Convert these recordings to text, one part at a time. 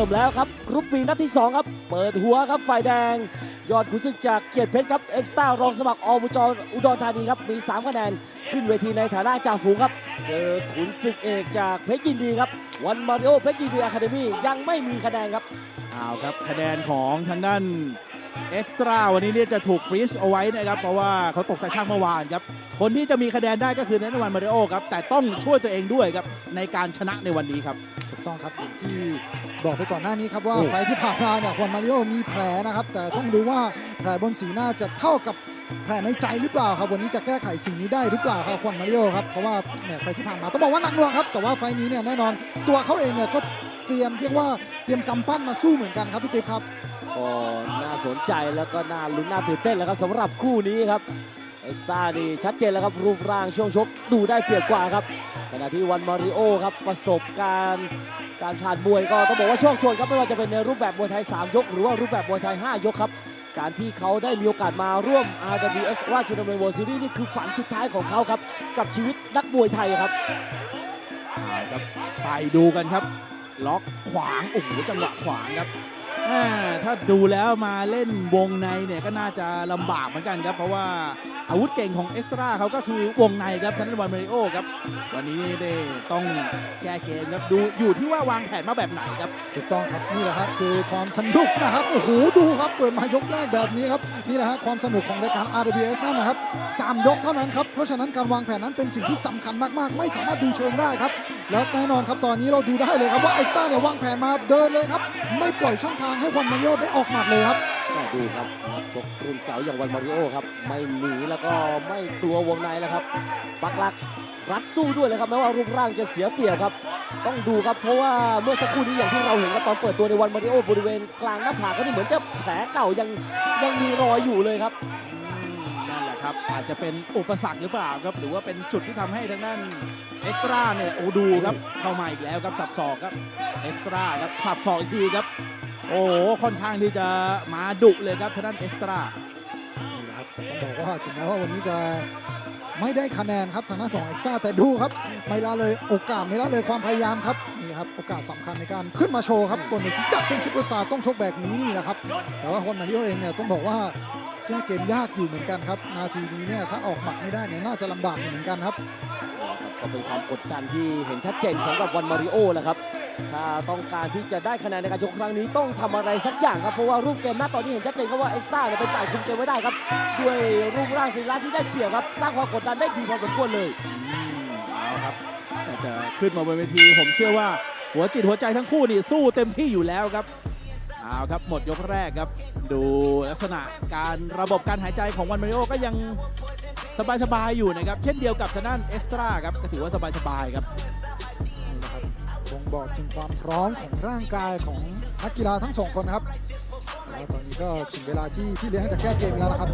ริ่มแล้วครับกรุ๊ปบีนัดที่ 2 ครับ เปิดหัวครับฝ่ายแดง ยอดขุนศึกจากเกียรติเพชรครับเอ็กซ์ต้ารองสมัครอบจอุดรธานีครับมี3คะแนนขึ้นเวทีในฐานะจ่าฝูงครับ เจอขุนศึกเอกจากเพชรยินดีครับวันมาริโอเพชรยินดีอะคาเดมี่ยังไม่มีคะแนนครับเอาครับคะแนนของทางด้าน เอ็กซ์ตร้าวันนี้เนี่ยจะถูกฟรีซเอาไว้นะครับ เพราะว่าเขาตกแต่ช่างเมื่อวานครับ คนที่จะมีคะแนนได้ก็คือนันวันมาริโอครับ แต่ต้องช่วยตัวเองด้วยครับ ในการชนะในวันนี้ครับ ถูกต้องครับอย่างที่บอกไปก่อนหน้านี้ครับว่าโอ้ ไฟล์ที่ผ่านมาเนี่ยควันมาริโอมีแผลนะครับ แต่ต้องดูว่าแผลบนสีหน้าจะเท่ากับแผลในใจหรือเปล่าครับ วันนี้จะแก้ไขสิ่งนี้ได้หรือเปล่าครับควันมาริโอครับเพราะว่าเนี่ยไฟล์ที่ผ่านมาต้องบอกว่าหนักหน่วงครับแต่ว่าไฟล์นี้เนี่ยแน่นอนตัวเขาเองเนี่ยก็เตรียมเรียกว่าเตรียมกำปั้นมาสู้เหมือนกันครับพี่ติ๊บครับ ก็น่าสนใจแล้วก็น่าลุ้นน่าตื่นเต้นแล้วครับสำหรับคู่นี้ครับเอ็กซ์ต้านี่ชัดเจนแล้วครับรูปร่างช่วงชกดูได้เปรียบกว่าครับขณะที่วันมาริโอครับประสบการณ์การผ่านมวยก็ต้องบอกว่าโชคโชนครับไม่ว่าจะเป็นในรูปแบบมวยไทย 3 ยก หรือว่ารูปแบบมวยไทย 5 ยกครับการที่เขาได้มีโอกาสมาร่วม RWS ราชดำเนิน World Series นี่คือฝันสุดท้ายของเขาครับ กับชีวิตนักมวยไทยครับครับ ไปดูกันครับ ล็อกขวางโอ้โหจังหวะขวางครับ ถ้าดูแล้วมาเล่นวงในเนี่ยก็น่าจะลำบากเหมือนกันครับ เพราะว่าอาวุธเก่งของเอ็กซ์ตร้าเขาก็คือวงในครับทันวันมริโอครับ วันนี้ได้ต้องแก้เกมครับดูอยู่ที่ว่าวางแผนมาแบบไหนครับถูกต้องครับนี่แหละครับคือความสนุกนะครับโอ้โหดูครับเปิดมายกแรกแบบนี้ครับนี่แหละฮะความสนุกของรายการ RWS นั่นนะครับสามยกเท่านั้นครับเพราะฉะนั้นการวางแผนนั้นเป็นสิ่งที่สำคัญมากๆ ไม่สามารถดูเชิงได้ครับแล้วแน่นอนครับตอนนี้เราดูได้เลยครับว่าเอ็กซ์ต้าเนี่ยวางแผนมาเดินเลยครับไม่ปล่อยช่องทางให้ควันมาริโอได้ออกหมัดเลยครับแม่ดูครับนักชกรุ่นเก่าอย่างวันมาริโอครับ ไม่หนีแล้วก็ไม่กลัววงในแล้วครับ ปักหลักรัดสู้ด้วยเลยครับแม้ว่ารูปร่างจะเสียเปรียบครับ ต้องดูครับเพราะว่าเมื่อสักครู่นี้อย่างที่เราเห็นครับตอนเปิดตัวในวันมาริโอบริเวณกลางหน้าผากก็นี่เหมือนจะแผลเก่ายังยังมีรอยอยู่เลยครับอืมนั่นแหละครับอาจจะเป็นอุปสรรคหรือเปล่าครับ หรือว่าเป็นจุดที่ทำให้ทางด้านเอ็กซ์ตร้าเนี่ยโอ้ดูครับเข้ามาอีกแล้วครับสับศอกครับเอ็กซ์ตร้าครับสับศอกอีกทีครับ โอ้โหค่อนข้างที่จะมาดุเลยครับทางด้านเอ็กซ์ตร้านี่แหละครับต้องบอกว่าถึงแม้ว่าวันนี้จะไม่ได้คะแนนครับทางด้านของเอ็กซ่าแต่ดูครับไม่ละเลยโอกาสไม่ละเลยความพยายามครับนี่ครับโอกาสสำคัญในการขึ้นมาโชว์ครับบนเวทีจัดเป็นซูเปอร์สตาร์ต้องชกแบบนี้นี่แหละครับแต่ว่าคนมาริโอเองเนี่ยต้องบอกว่าแก้เกมยากอยู่เหมือนกันครับ นาทีนี้เนี่ยถ้าออกหมัดไม่ได้เนี่ยน่าจะลำบากอยู่เหมือนกันครับก็เป็นความกดดันที่เห็นชัดเจนสำหรับวันมาริโอแหละครับ ถ้าต้องการที่จะได้คะแนนในการชกครั้งนี้ต้องทำอะไรสักอย่างครับเพราะว่ารูปเกมหน้าตอนนี้เห็นชัดเจนครับว่าเอ็กซ์ต้าเนี่ยเป็นฝ่ายคุมเกมไว้ได้ครับ ด้วยรูปร่างสีร่างที่ได้เปรียบครับ สร้างความกดดันได้ดีพอสมควรเลยอืมเอาครับแต่ขึ้นมาบนเวที ผมเชื่อว่าหัวจิตหัวใจทั้งคู่นี่สู้เต็มที่อยู่แล้วครับเอาครับหมดยกแรกครับ ดูลักษณะการระบบการหายใจของวันมาริโอก็ยังสบายๆอยู่นะครับ เช่นเดียวกับทางด้านเอ็กซ์ตร้าครับก็ถือว่าสบายๆครับนี่นะครั บ่งบอกถึงความพร้อมของร่างกายของนักกีฬาทั้งสองคนนะครับแล้วตอนนี้ก็ถึงเวลาที่พี่เลี้ยงจะแก้เกมแล้วนะครับ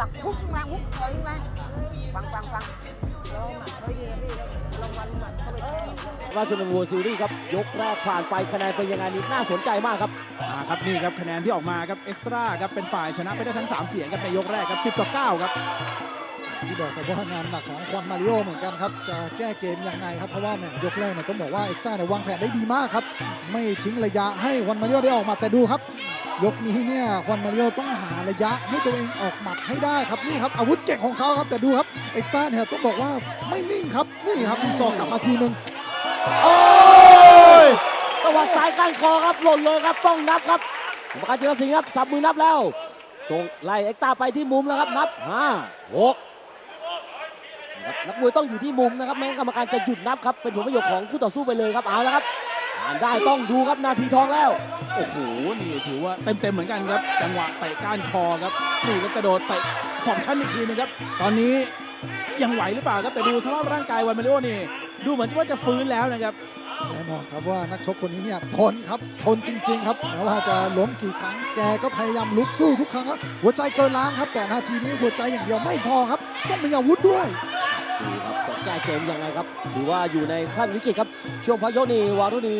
ดักฮุกแรงฮุกถอยแรงฟังฟังฟังลงหมัดเขาลงมาไปแทง ราชดำเนิน World Series ครับ ยกแรกผ่านไปคะแนนเป็นยังไงนี่น่าสนใจมากครับอ่าครับนี่ครับคะแนนที่ออกมาครับเอ็กซ์ตร้าครับเป็นฝ่ายชนะไปได้ทั้ง 3 เสียงครับในยกแรกครับ 10ต่อ9ครับที่บอกครับว่างานหนักของควันมาริโอเหมือนกันครับ จะแก้เกมยังไงครับ เพราะว่าแหมยกแรกเนี่ยต้องบอกว่าเอ็กซ่าเนี่ยวางแผนได้ดีมากครับ ไม่ทิ้งระยะให้ควันมาริโอได้ออกหมาแต่ดูครับ ยกนี้เนี่ยควันมาริโอต้องหาระยะให้ตัวเองออกหมัดให้ได้ครับนี่ครับอาวุธเก่งของเขาครับแต่ดูครับเอ็กซ่าเนี่ยต้องบอกว่าไม่นิ่งครับนี่ครับมีศอกกลับมาทีนึง โอ้ยตวัดสายก้านคอครับหล่นเลยครับต้องนับครับกรรมการจิรสิงห์ครับสับมือนับแล้ว ส่งไล่เอ็กตาไปที่มุมแล้วครับนับห้าหกนะครับนักมวยต้องอยู่ที่มุมนะครับไม่งั้นกรรมการจะหยุดนับครับเป็นผลประโยชน์ของคู่ต่อสู้ไปเลยครับเอาละครับอ่านได้ต้องดูครับนาทีทองแล้ว โอ้โห นี่ถือว่าเต็มๆเหมือนกันครับ จังหวะเตะก้านคอครับ นี่ก็กระโดดเตะสองชั้นอีกทีนึงครับ ตอนนี้ยังไหวหรือเปล่าครับ แต่ดูสภาพร่างกายวันมาริโอนี่ ดูเหมือนว่าจะฟื้นแล้วนะครับแน่นอนครับว่านักชกคนนี้เนี่ยทนครับทนจริง ๆ ครับแม้ว่าจะล้มกี่ครั้งแกก็พยายามลุกสู้ทุกครั้งครับหัวใจเกินล้านครับ แต่นาทีนี้หัวใจอย่างเดียวไม่พอครับ ต้องมีอาวุธด้วยดูครับจะแก้ก้เกมยังไงครับ ถือว่าอยู่ในขั้นวิกฤตครับ ช่วงพักยกนี่วารุณี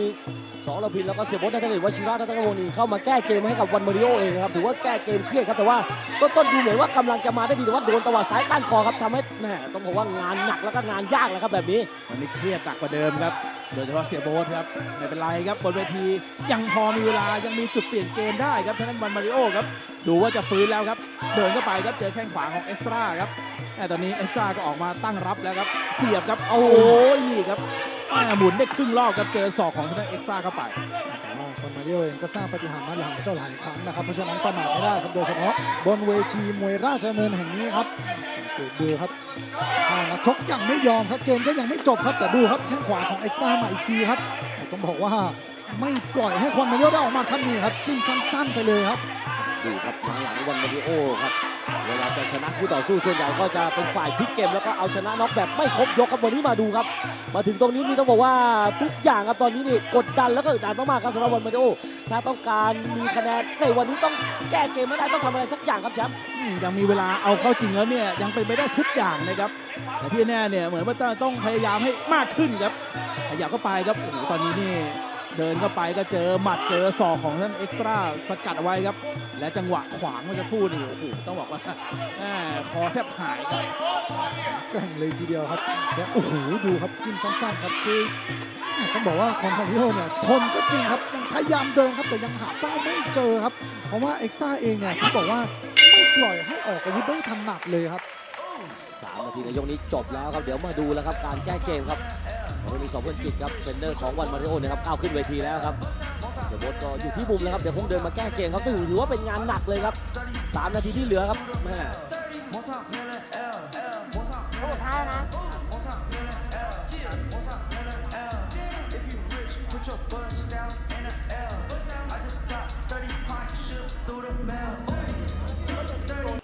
สองระพินแล้วก็เสียบดนัทเดชวชิระนัทกวงศ์นี่เข้ามาแก้เกมให้กับวันมาริโอเองครับถือว่าแก้เกมเครียดครับแต่ว่าต้นต้นดูเหมือนว่ากำลังจะมาได้ดีแต่ว่าโดนตวัดซ้ายก้านคอครับทำให้แหมต้องบอกว่างานหนักแล้วก็งานยากแล้วครับแบบนี้วันนี้เครียดหนักกว่าเดิมครับ โดยเฉพาะเสียโบ๊ทครับไม่เป็นไรครับบนเวทียังพอมีเวลายังมีจุดเปลี่ยนเกมได้ครับท่านั้นวันมาริโอครับดูว่าจะฟื้นแล้วครับ เดินเข้าไปครับเจอแข้งขวาของเอ็กซ์ตร้าครับแต่ตอนนี้เอ็กซ์ตร้าก็ออกมาตั้งรับแล้วครับ เสียบครับโอ้โหนี่ครับแม่หมุนได้ครึ่งรอบครับเจอศอกของทางด้านเอ็กซ์ตร้าเข้าไปแต่ว่าคนมาริโอเองก็สร้างปฏิหารมาหลายต่อหลายครั้งนะครับเพราะฉะนั้นประมาทไม่ได้ครับโดยเฉพาะบนเวทีมวยราชดำเนินแห่งนี้ครับดูครับถ้านักชกยังไม่ยอมครับเกมก็ยังไม่จบครับแต่ดูครับแข้งขวาของเอ็กซ์ตร้ามาอีกทีครับ ต้องบอกว่าไม่ปล่อยให้คอนมาริโอได้ออกมาครับนี่ครับ จิ้มสั้นๆไปเลยครับ ดูครับหลังๆวันมาริโอครับ เวลาจะชนะคู่ต่อสู้ส่วนใหญ่ก็จะเป็นฝ่ายพลิกเกมแล้วก็เอาชนะน็อกแบบไม่ครบยกครับวันนี้มาดูครับ มาถึงตรงนี้นี่ต้องบอกว่าทุกอย่างครับตอนนี้นี่กดดันแล้วก็อึดอัดมากๆครับสำหรับวันมาริโอถ้าต้องการมีคะแนนในวันนี้ต้องแก้เกมไม่ได้ต้องทำอะไรสักอย่างครับแชมป์อืมยังมีเวลาเอาเข้าจริงแล้วเนี่ยยังเป็นไปได้ทุกอย่างนะครับ แต่ที่แน่เนี่ยเหมือนว่าต้องพยายามให้มากขึ้นครับขยับเข้าไปครับโอ้โหตอนนี้นี่ เดินเข้าไปก็เจอหมัดเจอศอกของท่านเอ็กซ์ตร้าสกัดเอาไว้ครับ และจังหวะขวางเมื่อสักครู่นี่โอ้โหต้องบอกว่าแหมคอแทบหายครับแกร่งเลยทีเดียวครับและโอ้โหดูครับจิ้มสั้นๆครับคือต้องบอกว่าคอนพาริโอเนี่ยทนก็จริงครับยังพยายามเดินครับแต่ยังหาเป้าไม่เจอครับ เพราะว่าเอ็กซ์ตร้าเองเนี่ยที่บอกว่าไม่ปล่อยให้ออกอาวุธได้ถนัดเลยครับสามนาทีในยกนี้จบแล้วครับเดี๋ยวมาดูแล้วครับการแก้เกมครับ วันนี้สองเพื่อนจิตครับเทรนเนอร์ของวันมาริโอนะครับก้าวขึ้นเวทีแล้วครับเสียโบดก็อยู่ที่มุมแล้วครับเดี๋ยวคงเดินมาแก้เกมครับถือถือว่าเป็นงานหนักเลยครับสามนาทีที่เหลือครับแม่เขาสุดท้ายแล้วนะ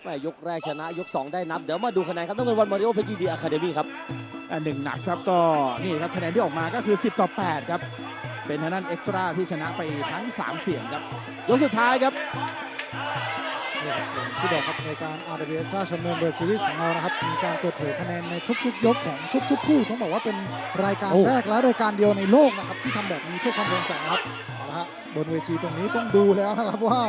แม่ยกแรกชนะยก 2 ได้นับ เดี๋ยวมาดูคะแนนครับต้องเป็นวันมาริโอเพจีดีอะคาเดมี่ครับ อันหนึ่งหนักครับก็นี่ครับคะแนนที่ออกมาก็คือ 10 ต่อ 8 ครับ เป็นทางด้านเอ็กซ์ตร้าที่ชนะไปทั้ง 3 เสียงครับ ยกสุดท้ายครับ เนี่ยครับอย่างที่บอกครับในการ RWS ราชดำเนินเบอร์ซีรีส์ของเรานะครับ มีการเปิดเผยคะแนนในทุกๆ ยกของทุกๆ คู่ต้องบอกว่าเป็นรายการโอ้ แรกและรายการเดียวในโลกนะครับ ที่ทำแบบนี้เพื่อความโปร่งใสนะครับเอาละฮะบนเวทีตรงนี้ต้องดูแล้วนะครับว่า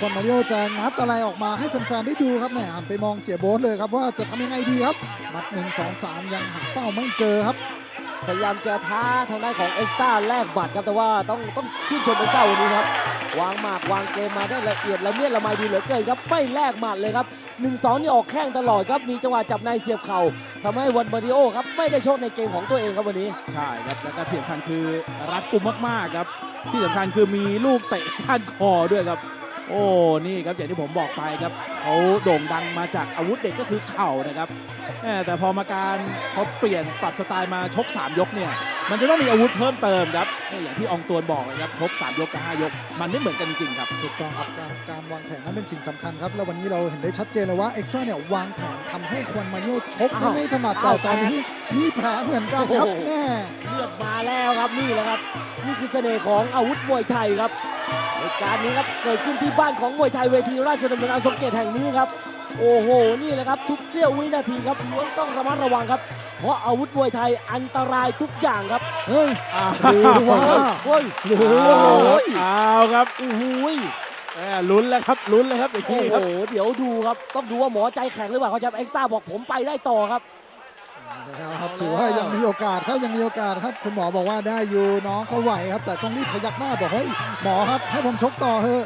คอนมาริโอจะงัดอะไรออกมาให้แฟนๆได้ดูครับแหมหันไปมองเสียโบ๊ทเลยครับว่าจะทำยังไงดีครับมัดหนึ่งสองสามยังหาเป้าไม่เจอครับ พยายามจะท้าทางด้านของเอ็กซ์ต้าแลกบัตรครับแต่ว่าต้องต้องชื่นชมเอ็กซ์ต้าวันนี้ครับวางหมากวางเกมมาได้ละเอียดละเมียดละไมดีเหลือเกินครับไม่แลกหมัดเลยครับ1นสองนี่ออกแข้งตลอดครับมีจังหวะจับในเสียบเข่าทำให้วันมาริโอครับไม่ได้โชคในเกมของตัวเองครับวันนี้ ใช่ครับแล้วก็ที่สำคัญคือรัดกุมมากๆครับที่สำคัญคือมีลูกเตะก้านคอด้วยครับ โอ้นี่ครับอย่างที่ผมบอกไปครับเขาโด่งดังมาจากอาวุธเด็ดก็คือเข่านะครับแหม่แต่พอมาการเขาเปลี่ยนปรับสไตล์มาชก 3 ยกเนี่ยมันจะต้องมีอาวุธเพิ่มเติมครับเนี่ยอย่างที่อองตวนบอกเลยครับชก 3 ยกกับ5ยก มันไม่เหมือนกันจริงๆครับถูกต้องครับการการวางแผนนั้นเป็นสิ่งสำคัญครับแล้ววันนี้เราเห็นได้ชัดเจนเลยว่าเอ็กซ์ตร้าเนี่ยวางแผนทำให้ควนมาริโอชกได้อ้าวไม่ถนัดแต่อ้าวตอนนี้มีแผลเหมือนกันครับโอ้โหแม่เลือดมาแล้วครับนี่แหละครับ นี่คือเสน่ห์ของอาวุธมวยไทยครับ เหตุการณ์นี้ครับเกิดขึ้นที่บ้านของมวยไทยเวทีราชดำเนินอาสมเกตแห่งนี้ครับ โอ้โห นี่แหละครับทุกเสี้ยววินาทีครับล้วนต้องระมัดระวังครับ เพราะอาวุธมวยไทยอันตรายทุกอย่างครับ เฮ้ยอ้าวหรือว่าโอ้ยหรือเอาว่าครับเอาครับโอ้โหแหม่ลุ้นแล้วครับลุ้นแล้วครับอย่างโอ้นี้โหครับ เดี๋ยวดูครับ ต้องดูว่าหมอใจแข็งหรือเปล่าเขาจะเอ็กซ์ต้าบอกผมไปได้ต่อครับ แล้วครับถือว่ายังมีโอกาสเขายังมีโอกาสครับ คุณหมอบอกว่าได้อยู่น้องเขาไหวครับ แต่ต้องรีบพยักหน้าบอกเฮ้ยหมอครับให้ผมชกต่อเถอะ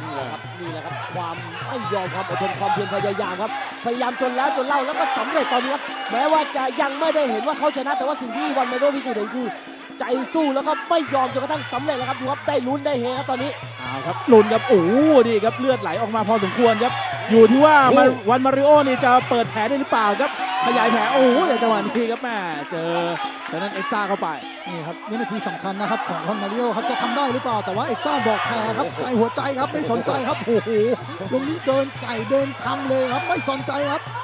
นี่แหละครับนี่แหละครับความไม่ยอมความอดทนความเพียรพยายามครับ พยายามจนแล้วจนเล่าแล้วก็สำเร็จตอนนี้ครับแม้ว่าจะยังไม่ได้เห็นว่าเขาชนะแต่ว่าสิ่งที่วันเมโดพิสูจน์เห็นคือ ใจสู้แล้วก็ไม่ยอมจนกระทั่งสำเร็จแล้วครับดูครับได้ลุ้นได้เฮครับตอนนี้ เอาครับลุ้นครับโอ้โหนี่ครับเลือดไหลออกมาพอสมควรครับ อยู่ที่ว่าโอ้ มันวันมาริโอนี่จะเปิดแผลได้หรือเปล่าครับ ขยายแผลโอ้โหแต่จังหวะนี้ครับแม่เจอแต่นั้นเอ็กซ์ต้าเข้าไป นี่ครับวินาทีสำคัญนะครับของคอนมาริโอครับจะทำได้หรือเปล่า แต่ว่าเอ็กซ์ต้าบอกแพ้ครับไกลหัวใจครับไม่สนใจครับโอ้โหตรงนี้เดินใส่เดินทำเลยครับไม่สนใจครับ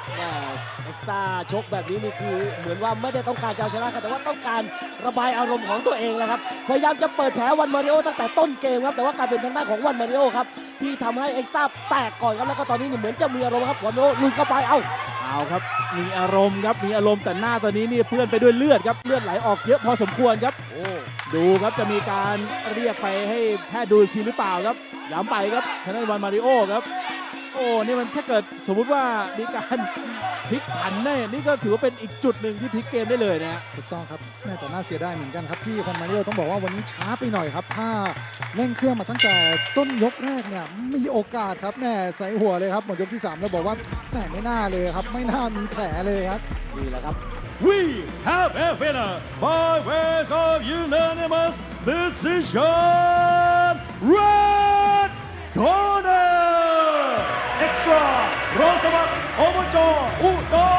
แม่ เอ็กซ์ตาชกแบบนี้นี่คือเหมือนว่าไม่ได้ต้องการจะเอาชนะครับแต่ว่าต้องการระบายอารมณ์ของตัวเองแหละครับพยายามจะเปิดแผลวันมาริโอตั้งแต่ต้นเกมครับแต่ว่าการเป็นทางด้านของวันมาริโอครับที่ทำให้เอ็กซ์ตาแตกก่อนครับแล้วก็ตอนนี้นี่เหมือนจะมีอารมณ์ครับวันมาริโอลุยเข้าไปเอ้าเอาครับมีอารมณ์ครับมีอารมณ์แต่หน้าตอนนี้นี่เปื้อนไปด้วยเลือดครับเลือดไหลออกเยอะพอสมควรครับโอ้ดูครับจะมีการเรียกไปให้แพทย์ดูอีกทีหรือเปล่าครับย้ำไปครับทางด้านวันมาริโอครับ โอ้นี่มันถ้าเกิดสมมุติว่ามีการพลิกผันเนี่ยนี่ก็ถือว่าเป็นอีกจุดหนึ่งที่พลิกเกมได้เลยนะฮะถูกต้องครับแม่แต่น่าเสียดายเหมือนกันครับที่คอนมาริโอต้องบอกว่าวันนี้ช้าไปหน่อยครับถ้าเร่งเครื่องมาตั้งแต่ต้นยกแรกเนี่ยมีโอกาสครับแม่ใส่หัวเลยครับหมดยกที่ 3 แล้วบอกว่าแม่ไม่น่าเลยครับ ไม่น่ามีแผลเลยครับนี่แหละครับ We have a winner by ways of unanimous decision. Red รา รองสวัสดิ์อบจอุดร